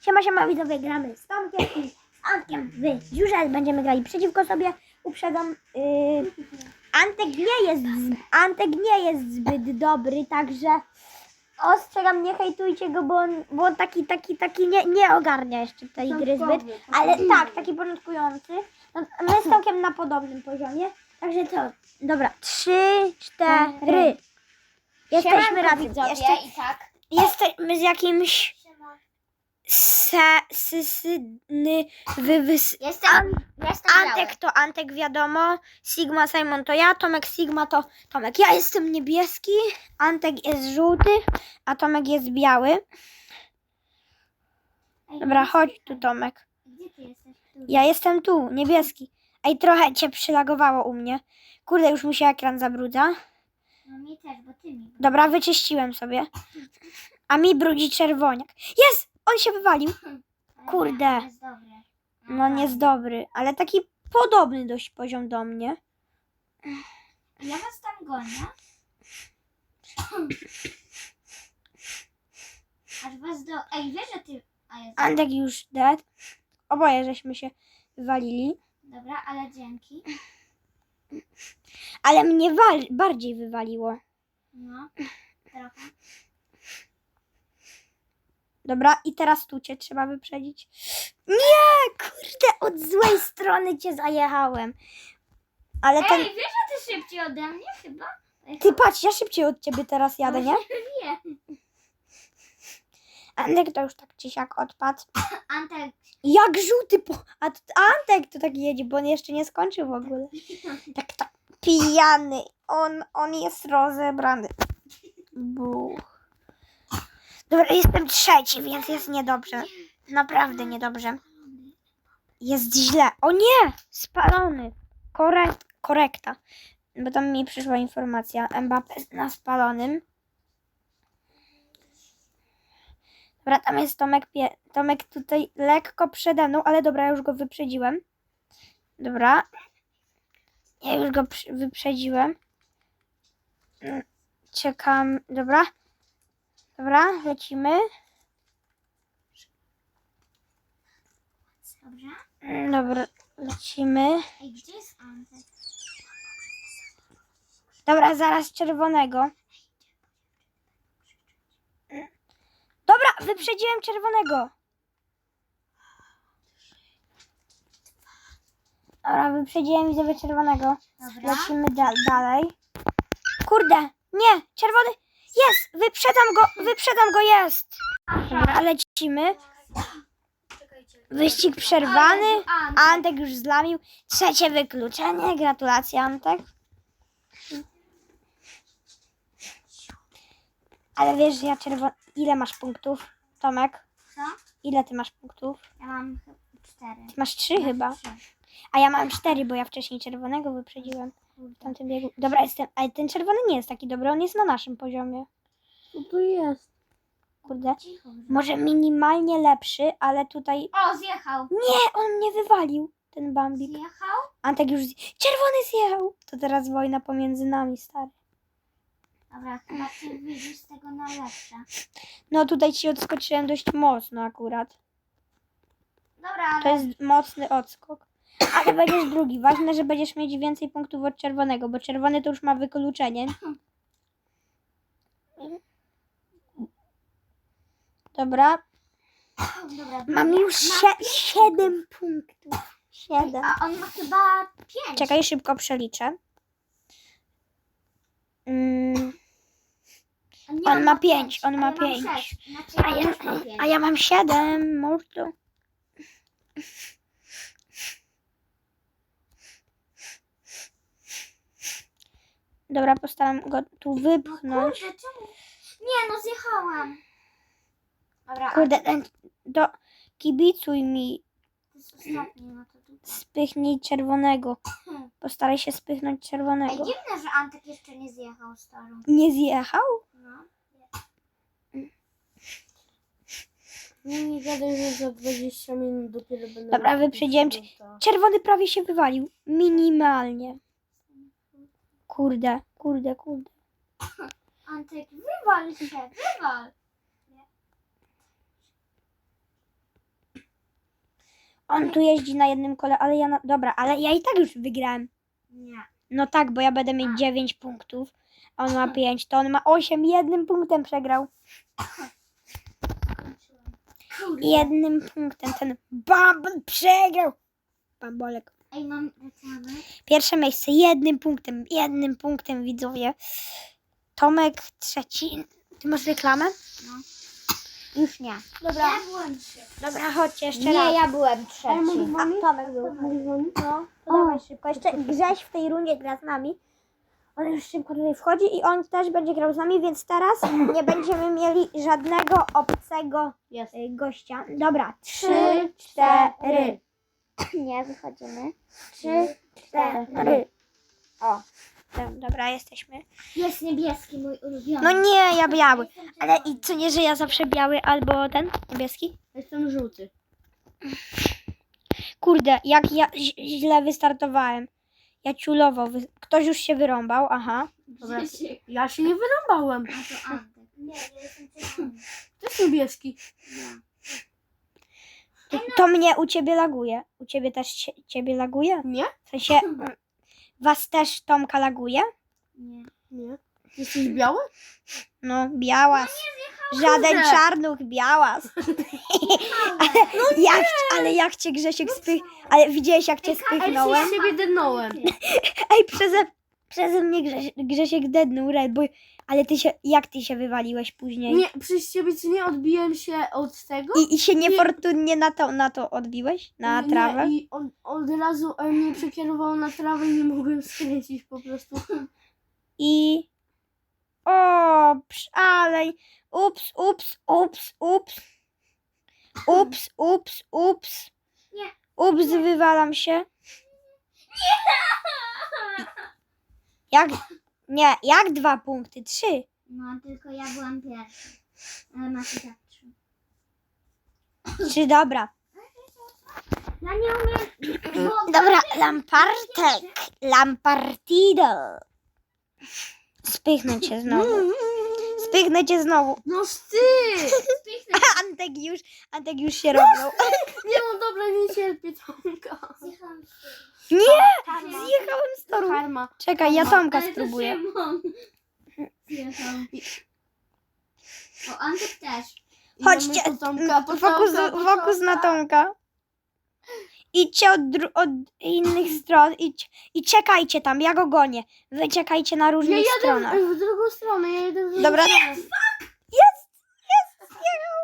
Siema, siema widzowie, gramy z Tomkiem i z Antkiem w dziurze. Będziemy grali przeciwko sobie. Uprzedzam, yy, Antek nie jest, z- Antek nie jest zbyt dobry, także ostrzegam, nie hejtujcie go, bo on, bo on taki, taki, taki nie, nie ogarnia jeszcze tej gry zbyt. Ale tak, taki porządkujący. No, my z Tomkiem na podobnym poziomie. Także to, dobra, trzy, cztery. Jesteśmy Siemanko, razem. widzowie, Jeszcze, i tak. jesteśmy z jakimś se, sysyny, wy, wys, Jestem, An- jestem Antek to Antek wiadomo, Sigma Simon to ja, Tomek Sigma to Tomek. Ja jestem niebieski, Antek jest żółty, a Tomek jest biały. biały. Dobra, chodź tu Tomek. Gdzie ty jesteś? Tu. Ja jestem tu, niebieski. Ej, trochę cię przylagowało u mnie. Kurde, już mi się ekran zabrudza. No mi też, bo ty mi. Dobra, wyczyściłem sobie. A mi brudzi czerwoniak. Jest! On się wywalił. Kurde. No nie jest dobry, ale taki podobny dość poziom do mnie. Ja was tam gonię. Aż was do... Ej, wiesz, że ty... A jest... Antek już dead. Oboje żeśmy się wywalili. Dobra, ale dzięki. Ale mnie wal- bardziej wywaliło. No, trochę. Dobra, i teraz tu cię trzeba wyprzedzić. Nie, kurde, od złej strony cię zajechałem. Ale ten... Ej, wiesz, że ty szybciej ode mnie chyba? Ty patrz, ja szybciej od ciebie teraz jadę, nie? Nie. Antek to już tak czy siak odpadł. Antek, Jak żółty po... A Antek to tak jedzie, bo on jeszcze nie skończył w ogóle. Tak, tak pijany. On, on jest rozebrany. Buch. Dobra, jestem trzeci, więc jest niedobrze. Naprawdę niedobrze. Jest źle. O nie! Spalony. Korek, korekta. Bo tam mi przyszła informacja. Mbappé na spalonym. Dobra, tam jest Tomek. Pie... Tomek tutaj lekko przede mną, ale dobra, ja już go wyprzedziłem. Dobra. Ja już go wyprzedziłem. Mm, Czekam. Dobra. Dobra, lecimy. dobrze? Mm, Dobra, lecimy. Ej, gdzie jest Antek? Dobra, zaraz czerwonego. Dobra, wyprzedziłem czerwonego. Dobra, wyprzedziłem widzę czerwonego. Dobra. Lecimy da dalej. Kurde, nie, czerwony jest, wyprzedam go, wyprzedam go, jest. Dobra, lecimy. Wyścig przerwany. Antek. Już zlamił. Trzecie wykluczenie. Gratulacje, Antek. Ale wiesz, ja czerwony. Ile masz punktów, Tomek? Co? Ile ty masz punktów? Ja mam cztery. Ty masz trzy chyba. A ja mam cztery, bo ja wcześniej czerwonego wyprzedziłem w tamtym biegu. Dobra, jestem. Ale ten czerwony nie jest taki dobry, on jest na naszym poziomie. Co to jest? Kurde. Cicho. Może minimalnie lepszy, ale tutaj. O, zjechał. Nie, on mnie wywalił. Ten Bambik. Zjechał? Antek już. zje- Czerwony zjechał! To teraz wojna pomiędzy nami, stary. Dobra, chyba ty widzisz z tego najlepsze. No tutaj ci odskoczyłem dość mocno akurat. Dobra, ale... To jest mocny odskok. Ale będziesz drugi. Ważne, że będziesz mieć więcej punktów od czerwonego, bo czerwony to już ma wykluczenie. Dobra. Dobra, Mam już sie- siedem punktów. Siedem. A on ma chyba pięć. Czekaj, szybko przeliczę. Mm, nie, on ma pięć, on a ma ja mam pięć. sześć. Znaczy, a, ja też mam pięć. a ja mam siedem. Mordo. Dobra, postaram go tu No wypchnąć. kurde, czemu? Nie, no zjechałam. Dobra, Kurde, ten, do, kibicuj mi, to jest ostatni, no to tu. spychnij czerwonego. Postaraj się spychnąć Ej, czerwonego. dziwne, że Antek jeszcze nie zjechał starą. Nie zjechał? No. Nie, nie gadaj, że za 20 minut dopiero będę... Dobra, wyprzedziłem cię. Czerwony prawie się wywalił. Minimalnie. Kurde, kurde, kurde. Antek, wywal się, wywal. On tu jeździ na jednym kole, ale ja na... Dobra, ale ja i tak już wygrałem. Nie. No tak, bo ja będę mieć 9 punktów, a on ma 5, to on ma 8, jednym punktem przegrał. Kurde. Jednym punktem ten Bumble przegrał. Bambolek. Ej, mam reklamę. Pierwsze miejsce, jednym punktem, jednym punktem widzowie. Tomek trzeci. Ty masz reklamę? No. Już nie. Dobra, Ja byłem trzy. dobra, chodźcie jeszcze Nie, raz. ja byłem trzeci. A, Tomek był. No, to dawaj szybko. Jeszcze Grześ w tej rundzie gra z nami. On już szybko tutaj wchodzi i on też będzie grał z nami, więc teraz nie będziemy mieli żadnego obcego y, gościa. Dobra, Trzy, cztery. Nie, wychodzimy. Trzy, cztery. O, dobra, jesteśmy. Jest niebieski, mój ulubiony. No nie, ja biały. Ale i co nie, że ja zawsze biały albo ten niebieski? Jestem żółty. Kurde, jak ja źle wystartowałem. Ja ciulowo. Wy... Ktoś już się wyrąbał, aha. Dobra. Ja się nie wyrąbałem. A to Antek. Nie, nie jestem czerwony. To jest niebieski. To mnie u ciebie laguje. U ciebie też cie, ciebie laguje? Nie? W sensie mm, was też Tomka laguje? Nie. Nie. Jesteś biały? No, białas. Żaden kurde. czarnuch, białas. ale, jak, ale jak cię Grzesiek spych... Ale widziałeś jak cię spychnąłem? siebie. Ej, przeze, przeze mnie Grześ, Grzesiek dednął Red Bull. Ale ty się, jak ty się wywaliłeś później? Nie, przez ciebie co nie odbiłem się od tego? I, I się niefortunnie na to, na to odbiłeś? Na Nie, trawę? I on od razu e, mnie przekierował na trawę i nie mogłem skręcić po prostu. I... O, psz, ale... Ups, ups, ups, ups. Ups, ups, ups. Nie. Ups, wywalam się. Jak... Nie, jak dwa punkty? Trzy. No, tylko ja byłam pierwszy. Ale macie tak trzy. Trzy, dobra. Ja nie umiem... Bo... Dobra, Lampartek. Lampartido. Spychnę cię znowu. Spychnę cię znowu. No ty! Spichnę. Antek już, Antek już się robił. Nie no dobra, nie cierpię Tomka. Zjechałam z. Nie! Karma. Zjechałem z toru. Karma. Czekaj, ja Tomka Ale spróbuję. Szymon Zjechał. O, Antek też. Chodźcie, Idziemy po Tomka, po fokus, Tomka, po fokus na Tomka. Tomka. Idźcie od, dru- od innych stron idź, i czekajcie tam, ja go gonię. Wy czekajcie na Ja różnych jadę stronach. w, w drugą stronę, ja jedę w drugą Dobra, stronę.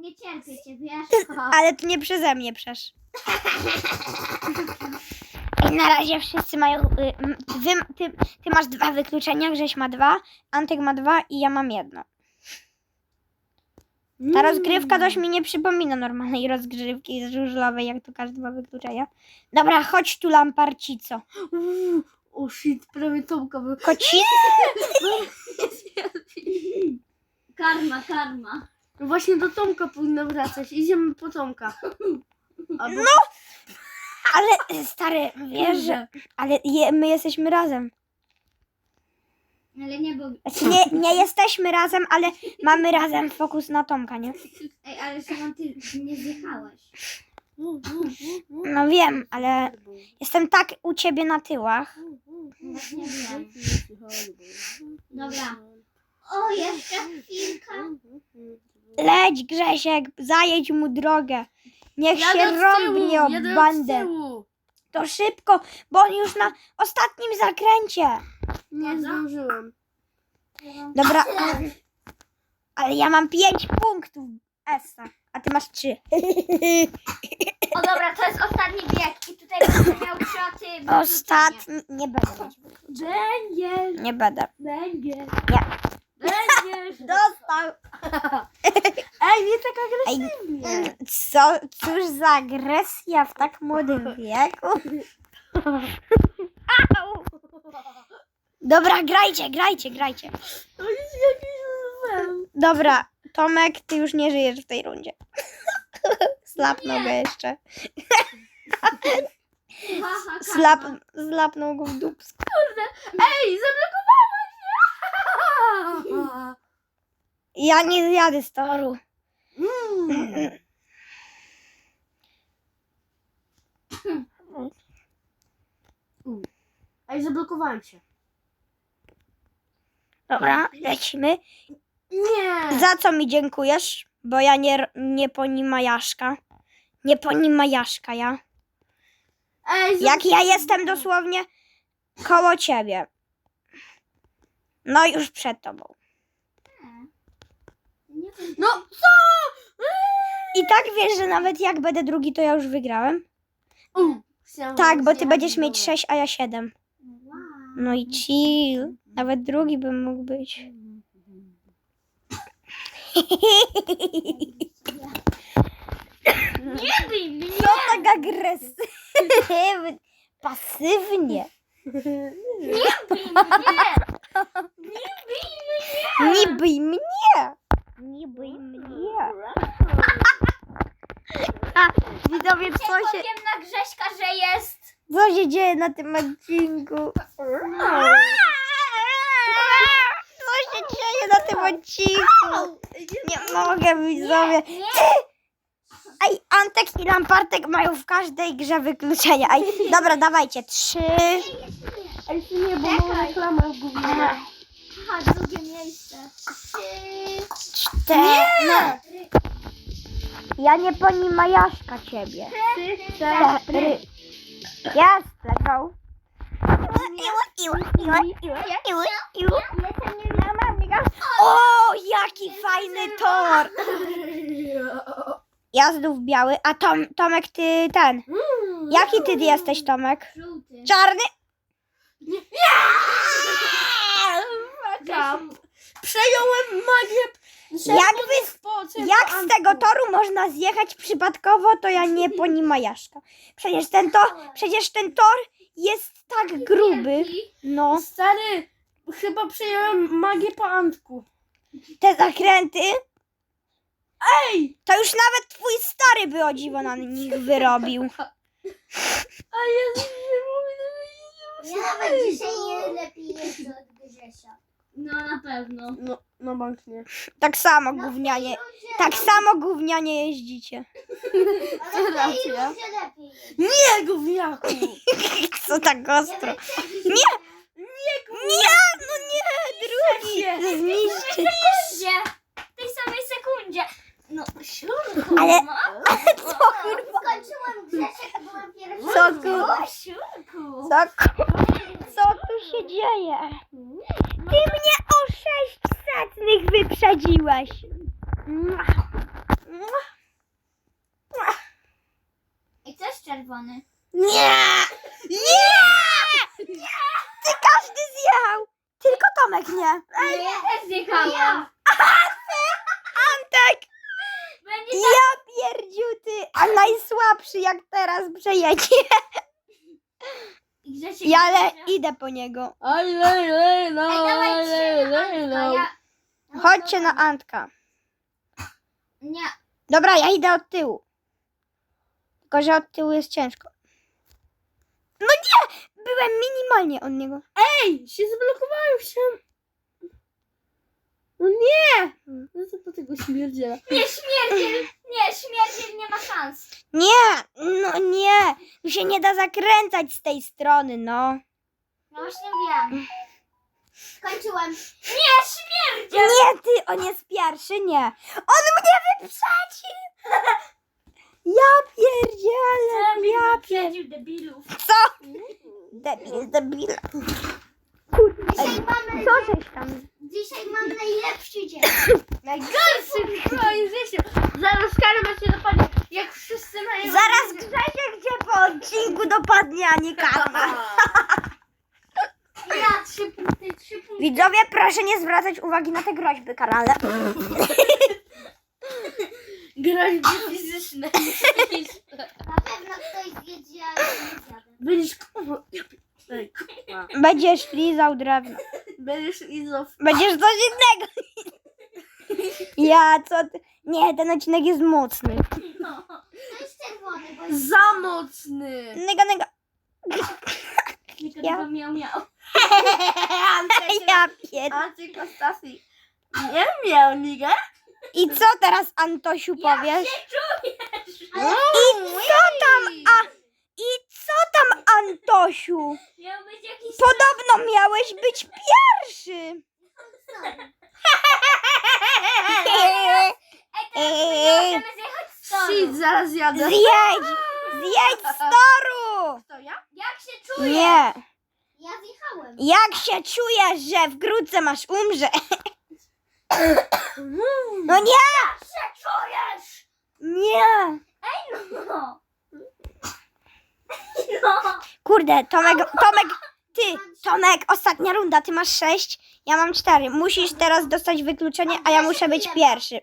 Nie cierpię cię, wiesz? ale to nie przeze mnie przesz. I na razie wszyscy mają. y, m, Wy, ty, ty masz dwa wykluczenia, Grześ ma dwa, Antek ma dwa i ja mam jedno. Ta rozgrywka dość mi nie przypomina normalnej rozgrywki z żużlowej, jak to każdy ma wykluczenia. Dobra, chodź tu lamparcico. Uuu, O shit, prawie Tomka był. Koci? Karma, karma. Właśnie do Tomka powinno wracać. Idziemy po Tomka. Albo No! Ale stary, wiesz, że. Ale je, my jesteśmy razem. Ale nie, bo... Znaczy nie, nie jesteśmy razem, ale mamy razem fokus na Tomka, nie? Ej, ale Szymon, ty nie zjechałeś. No wiem, ale jestem tak u ciebie na tyłach. Właśnie wiem. Dobra. O, jeszcze chwilka. Leć Grzesiek, zajedź mu drogę. Niech się Jadę z rąbnie tyłu, o jadę z bandę. tyłu. To szybko, bo on już na ostatnim zakręcie. Nie zdążyłem. Dobra, ale ja mam pięć punktów Essa, a ty masz trzy. O dobra, to jest ostatni bieg i tutaj będę miał krzoty. Ostatni, nie będę mieć. Będziesz, Nie będę. będziesz. Nie. Będziesz. Dostał. Ej, nie tak Ej, agresywnie. co, cóż za agresja w tak młodym wieku. Au. Dobra, grajcie, grajcie, grajcie. To jest jakiś złem. Dobra, Tomek, ty już nie żyjesz w tej rundzie. Slapnął go jeszcze. Ha, ha, karma. Slap, zlapnął go w dupsku. Ej, zablokowałeś mnie! Ja nie zjadę z toru. Ej, zablokowałem się. Dobra, lecimy. Nie! Za co mi dziękujesz? Bo ja nie, nie ponimajaszka. Nie ponimajaszka ja. Ej, Jak ja jestem dosłownie koło ciebie. No już przed tobą. No co? I tak wiesz, że nawet jak będę drugi, to ja już wygrałem? Tak, bo ty będziesz mieć dołek. 6, a ja 7. Wow. No i chill. Nawet drugi bym mógł być. Nie bij mnie! Co tak agresywnie? Pasywnie. Nie bij mnie! Nie bij mnie! Nie bij mnie. Nie bij mnie. A, widzowie, co się, Powiem na Grześka, że jest... co się dzieje na tym odcinku? Co się dzieje na tym odcinku? Nie mogę, widzowie. Nie, nie. Ej, Antek i Lampartek mają w każdej grze wykluczenia. Ej, dobra, dawajcie. Trzy. Ej, ty nie, bo mam reklamę w górze. Aha, drugie miejsce. Trzy, Cztery. No. Ja nie ponimajaszka ciebie. Cztery. Jest, let's go. O, jaki fajny tor. Ja znów biały, a Tom, Tomek ty ten. Jaki ty jesteś, Tomek? Czarny? Tam. Przejąłem magię. Jakby- po- Jak z tego toru można zjechać przypadkowo, to ja nie ponimajaszka. Przecież ten tor, przecież ten tor jest tak gruby. No, Stary, chyba przejąłem magię po Antku. te zakręty, Ej! to już nawet twój stary by o dziwo na nich wyrobił. A ja nie mogę Ja nawet dzisiaj nie lepiej jeżdżę od Grzesia. No na pewno. No, no bank nie. Tak samo gównianie, tak samo gównianie jeździcie. Co racja? lepiej. Nie, gówniaku! Co tak ostro. Nie, nie, no nie, drugi. Zniszczy. Sekundzie! W tej samej sekundzie. No, siurku. Ale- no. Co kurwa? Skończyłam Grzesiek, byłam pierwsza. Co kurwa? Siurku. Co, co tu się dzieje? Ty mnie o sześć setnych wyprzedziłeś. I co jest czerwony? Nie! Nie! Nie! Ty każdy zjechał! Tylko Tomek nie. Ale ja też zjechałam. Antek! Będzie Ja pierdziuty! A najsłabszy jak teraz przejedzie. I Grzesiek Ja będzie- idę po niego. Aj, lej, lej, no, Ej, dawaj lej, lej, no. ja... Chodźcie na Antka. Nie. Dobra, ja idę od tyłu. Tylko, że od tyłu jest ciężko. No nie! Byłem minimalnie od niego. Ej, się zablokowałem się. No nie! No co po tego śmierdziela? Nie, śmierdziel. Nie, śmierdziel nie ma szans. Nie! No nie! Tu się nie da zakręcać z tej strony, no. No właśnie wiem. Skończyłem. Nie, śmierdziel. Nie, ty, on jest pierwszy, nie. On mnie wyprzedził! Ja pierdzielę, ja pier... Śmierdziel debilów. Co? Debil, debil. Dzisiaj mamy, Co żeś tam? Dzisiaj mamy najlepszy dzień. Najgorszy w moim życiu. Zaraz karma cię dopadnie. Jak wszyscy mają... Zaraz Grzesiek cię po odcinku dopadnie, a nie karma. Ja trzy punkty, trzy punkty. Widzowie, proszę nie zwracać uwagi na te groźby karalne. Groźby fizyczne. Na pewno ktoś zjedzie, ale nie zjadę. Będziesz kurwa. Będziesz lizał drewno. Będziesz izow. Będziesz coś innego. Ja, co ty? Nie, ten odcinek jest mocny. No. To jest czerwony, bo jest Za mocny. Nega, nega. tylko Ja. ja. miał miał. Ja pier... Antykostasi. Nie miał nigę. I co teraz, Antosiu, powiesz? czujesz? I co tam, a... Antosiu? Grzesiu! Miał być jakiś... Podobno miałeś być pierwszy! Ej. Shit, zaraz jadę. Zjedź! Zjedź z toru! To ja? Jak się czujesz? Nie! Ja zjechałem. Jak się czujesz, że wkrótce masz umrzeć? No nie! Jak się czujesz? Nie! No. No. Kurde, Tomek, Tomek, ty, Tomek, ostatnia runda, ty masz sześć, ja mam cztery. Musisz teraz dostać wykluczenie, a ja muszę być pierwszy.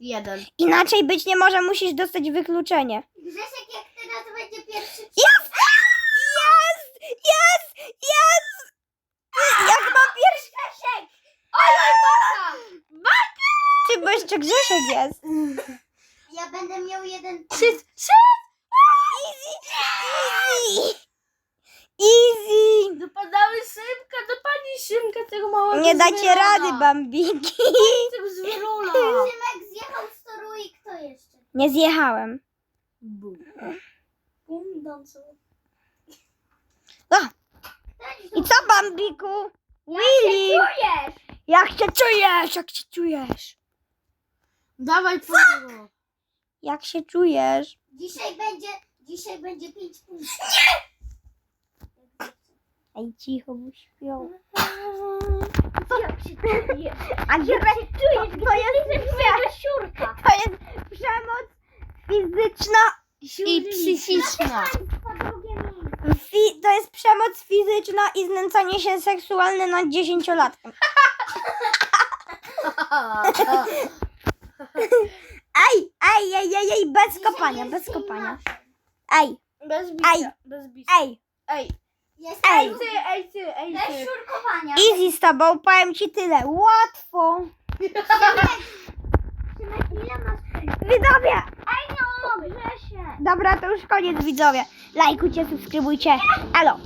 Jeden. Inaczej być nie może, musisz dostać wykluczenie. Grzesiek, jak teraz będzie pierwszy... Jest! Jest! Jest! Jest! Jak mam pierwszy... Grzesiek! Ty, bo jeszcze Grzesiek jest. Ja będę miał jeden... Shit, shit! Easy! Easy! Easy! Dopadały szybka, dopadnij szybka tego małego Nie dacie zwierola. rady, bambiki. Tego zwierola. Szymek zjechał z toru i kto jeszcze? Nie zjechałem. Bum. Bum. A, I co, bambiku? Willy! Czujesz? Jak się czujesz? Jak się czujesz? Dawaj twojego. Jak się czujesz? Dzisiaj będzie... Dzisiaj będzie pięć punktów. Ej, cicho, bo śpią. Jak się czujesz? A gdzie czujesz? to jest, siurka. to jest przemoc fizyczna. I psychiczna. Fi, to jest przemoc fizyczna i znęcanie się seksualne nad dziesięciolatkiem. Ej, ej, ej, ej, ej, bez kopania, bez kopania. Ej, Bez bicia. Ej. Bez bicia. ej, Ej. Jest Ej. Ej ty, ej ty, ej Bez ty. szurkowania. easy z tobą, powiem ci tyle. Łatwo. Szymek, ile masz punktów? Widzowie, Ej no, Grzesie. dobra, to już koniec widzowie. Lajkujcie, subskrybujcie. Elo.